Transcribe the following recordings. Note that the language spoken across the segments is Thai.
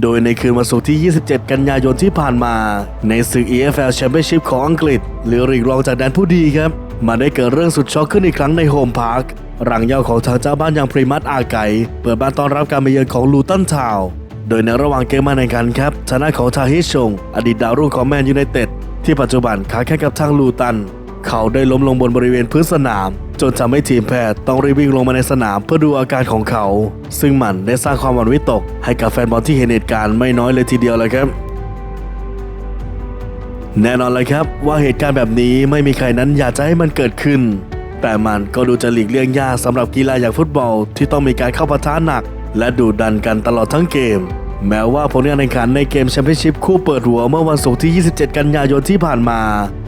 โดยในคืนวันศุกร์ที่ 27 กันยายนที่ผ่านมา ในศึก EFL Championship ของอังกฤษ หรือลีกรองจากแดนผู้ดีครับ มาได้เกิดเรื่องสุดช็อกขึ้นอีกครั้งในโฮมพาร์คหลังเย่าของทางเจ้าบ้านอย่างพรีมัตอาไกเปิดบ้านต้อนรับการมาเยือนของลูตันทาวโดยในระหว่างเกมมาในกันครับชนะของทาฮิชง อดีตดาวรุ่งของแมนยูไนเต็ดที่ปัจจุบันค้าแข่งกับทางลูตัน เขาได้ล้มลงบนบริเวณพื้นสนาม จนทำให้ทีมแพทย์ต้องรีบวิ่งลงมาในสนามเพื่อดูอาการของเขา ซึ่งมันได้สร้างความหวั่นวิตก ให้กับแฟนบอลที่เห็นเหตุการณ์ไม่น้อยเลยทีเดียวเลยครับ แน่นอนเลยครับว่าเหตุการณ์แบบนี้ไม่มีใครนั้นอยากจะให้มันเกิดขึ้น แต่มันก็ดูจะหลีกเลี่ยงยากสำหรับกีฬาอย่างฟุตบอลที่ต้องมีการเข้าปะทะหนัก และดูดันกันตลอดทั้งเกม แม้ว่าผลการแข่งขันในเกมแชมเปี้ยนชิพคู่เปิดหัวเมื่อวันศุกร์ที่ 27 กันยายนที่ผ่านมา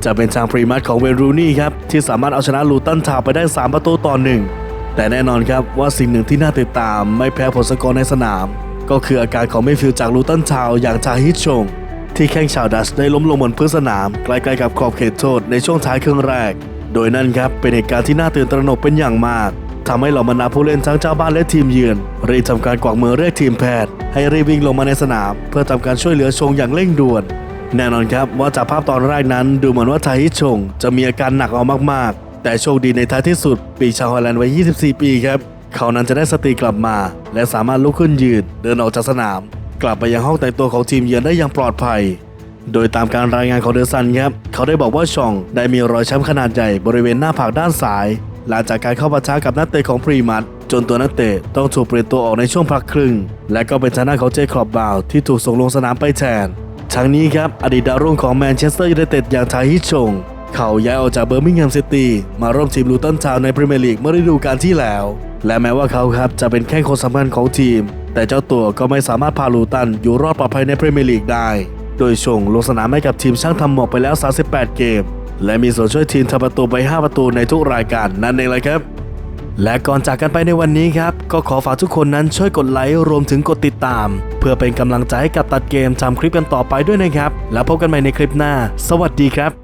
จะเป็นทางพรีมัตของเวรูนี่ครับ ที่สามารถเอาชนะลูตันทาวไปได้ 3 ประตูต่อหนึ่งแต่แน่นอนครับว่าสิ่งหนึ่งที่น่าติดตามไม่แพ้ผลสกอร์ในสนาม ก็คืออาการของเมฟิลจากลูตันทาวอย่างทาฮิชชง ที่แข้งชาวดัชได้ล้มลงบนพื้นสนามใกล้ๆกับขอบเขตโทษในช่วงท้ายครึ่งแรก โดยนั่นครับเป็นเหตุการณ์ที่น่าตื่นตระหนกเป็นอย่างมาก ทำให้เหล่าบรรดาผู้เล่นทั้งเจ้าบ้านและทีมเยือนรีบทำการกวักมือเรียกทีมแพทย์ ให้รีบวิ่งลงมาในสนาม เพื่อทำการช่วยเหลือชงอย่างเร่งด่วน แน่นอนครับว่าจากภาพตอนแรกนั้นดูเหมือนว่าไทฮิชง จะมีอาการหนักเอามากๆ แต่โชคดีในท้ายที่สุด ปีชาวฮอลแลนด์วัย 24 ปีครับ เขานั้นจะได้สติกลับมา และสามารถลุกขึ้นยืนเดินออกจากสนาม กลับไปยังห้องแต่งตัวของทีมเยือนได้อย่างปลอดภัยโดยตามการรายงานของเดอะซันครับ เขาได้บอกว่าชองได้มีรอยช้ำขนาดใหญ่บริเวณหน้าผากด้านซ้าย หลังจากการเข้าปะทะกับนักเตะของพรีมัตจนตัวนักเตะต้องถูกเปลี่ยนตัวออกในช่วงพักครึ่ง และก็เป็นทางด้านของเจคอบบาวที่ถูกส่งลงสนามไปแทนทั้งนี้ครับอดีตดาวรุ่งของแมนเชสเตอร์ยูไนเต็ดอย่างทาฮิชง เขาย้ายออกจากเบอร์มิงแฮมซิตี้มาร่วมทีมลูตันทาวในพรีเมียร์ลีกเมื่อฤดูกาลที่แล้ว และแม้ว่าเขาครับจะเป็นแค่คนสำคัญของทีม แต่เจ้าตัวก็ไม่สามารถพาลูตันอยู่รอดปลอดภัยในพรีเมียร์ลีกได้ โดยชงลงสนามให้กับทีมช่างทำหมอกไปแล้ว 38 เกม และมีส่วนช่วยทีมทำประตูไป 5 ประตูในทุกรายการนั่นเองเลยครับ และก่อนจากกันไปในวันนี้ครับ ก็ขอฝากทุกคนนั้นช่วยกดไลค์รวมถึงกดติดตาม เพื่อเป็นกำลังใจให้กับตัดเกมทำคลิปกันต่อไปด้วยนะครับ แล้วพบกันใหม่ในคลิปหน้า สวัสดีครับ